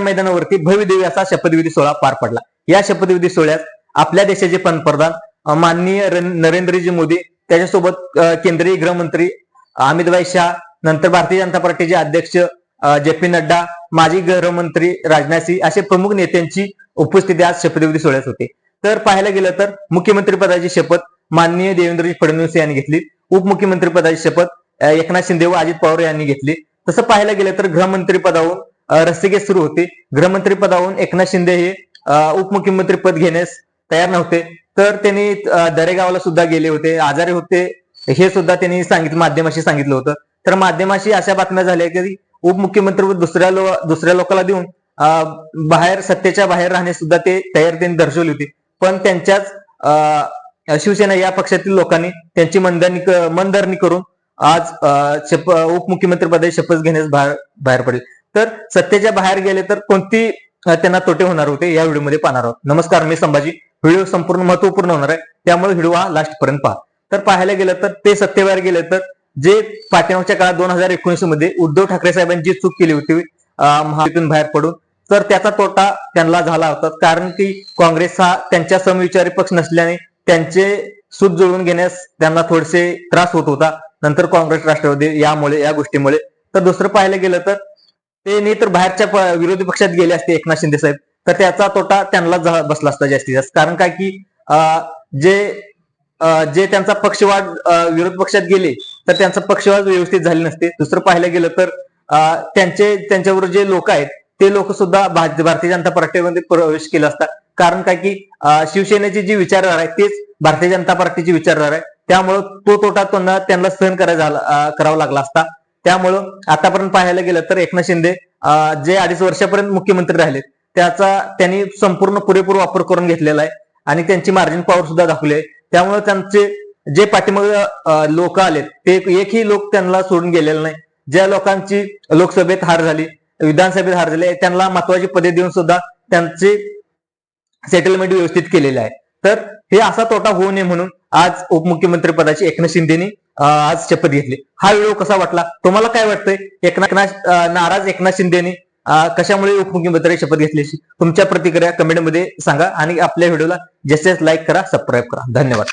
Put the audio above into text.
मैदानावरती भव्य असा शपथविधी सोहळा पार पडला. या शपथविधी सोहळ्यात आपल्या देशाचे पंतप्रधान माननीय नरेंद्रजी मोदी त्याच्यासोबत केंद्रीय गृहमंत्री अमितभाई शाह नंतर भारतीय जनता पार्टीचे अध्यक्ष जे पी नड्डा माजी गृहमंत्री राजनाथ सिंह असे प्रमुख नेत्यांची उपस्थिती आज शपथविधी सोहळ्यात होते. तर पाहायला गेलं तर मुख्यमंत्री पदाची शपथ माननीय देवेंद्रजी फडणवीस यांनी घेतली. उपमुख्यमंत्री पदाची शपथ एकनाथ शिंदे व अजित पवार यांनी घेतली. तसं पाहायला गेलं तर गृहमंत्री पदावरून अ, सुरू होते. गृहमंत्री पदावरून एकनाथ शिंदे हे उपमुख्यमंत्री पद घेण्यास तयार नव्हते. तर त्यांनी दरेगावला सुद्धा गेले होते. आजारी होते हे सुद्धा त्यांनी सांगितलं माध्यमाशी सांगितलं होतं. तर माध्यमाशी अशा बातम्या झाल्या की उपमुख्यमंत्री दुसऱ्या लो दुसऱ्या लोकांना देऊन बाहेर सत्तेच्या बाहेर राहणे सुद्धा ते तयार त्यांनी दर्शवली होती. पण त्यांच्याच शिवसेना या पक्षातील लोकांनी त्यांची मनधरणी मनधरणी करून आज शप उपमुख्यमंत्री पदाची शपथ घेण्यास बाहेर बाहेर पडले. तर सत्तेच्या बाहेर गेले तर कोणती त्यांना तोटे होणार होते या व्हिडिओमध्ये पाहणार आहोत. नमस्कार मी संभाजी. व्हिडिओ संपूर्ण महत्त्वपूर्ण होणार आहे. त्यामुळे व्हिडिओ हा लास्ट पर्यंत पहा. तर पाहायला गेलं तर ते सत्तेबाहेर गेले तर जे पाठीमागच्या काळात दोन हजार एकोणीसमध्ये उद्धव ठाकरे साहेबांची चूक केली होती महायुतीतून बाहेर पडून तर त्याचा तोटा त्यांना झाला होता. कारण की काँग्रेस हा त्यांच्या समविचारी पक्ष नसल्याने त्यांचे सूत जुळवून घेण्यास त्यांना थोडेसे त्रास होत होता. नंतर काँग्रेस राष्ट्रवादी यामुळे या गोष्टीमुळे. तर दुसरं पाहायला गेलं तर ते नाही तर बाहेरच्या विरोधी पक्षात गेले असते एकनाथ शिंदे साहेब. तर त्याचा तोटा त्यांना बसला असता जास्तीत जास्त. कारण काय की अं, जे जे त्यांचा पक्षवाद विरोध पक्षात गेले तर त्यांचा पक्षवाद व्यवस्थित झाले नसते. दुसरं पाहायला गेलं तर त्यांचे त्यांच्याबरोबर जे लोक आहेत ते लोक सुद्धा भारतीय जनता पार्टीमध्ये प्रवेश केला असता. कारण काय की शिवसेनेची जी विचारधारा आहे तेच भारतीय जनता पार्टीची विचारधारा आहे त्यामुळं तो तोटा त्यांना त्यांना सहन करायचा करावा लागला असता. त्यामुळं आतापर्यंत पाहायला गेलं तर एकनाथ शिंदे जे अडीच वर्षापर्यंत मुख्यमंत्री राहिलेत त्याचा त्यांनी संपूर्ण पुरेपूर वापर करून घेतलेला आहे आणि त्यांची मार्जिन पॉवर सुद्धा दाखवली आहे. त्यामुळे त्यांचे जे पाठीमागे लोक आलेत ते एकही लोक त्यांना सोडून गेलेले नाही. ज्या लोकांची लोकसभेत हार झाली विधानसभेत हार झाली त्यांना महत्वाची पदे देऊन सुद्धा त्यांचे सेटलमेंट व्यवस्थित केलेले आहे. तर हे असा तोटा होऊ नये म्हणून आज उपमुख्यमंत्री पदाची एकनाथ शिंदेनी आज शपथ घेतली. हा व्हिडिओ कसा वाटला? तुम्हाला काय वाटतंय? एकनाथ नाराज एकनाथ शिंदेनी कशामुळे उपमुख्यमंत्री शपथ घेतली तुमच्या प्रतिक्रिया कमेंटमध्ये सांगा आणि आपल्या व्हिडिओला जास्तीत लाईक करा सबस्क्राईब करा. धन्यवाद.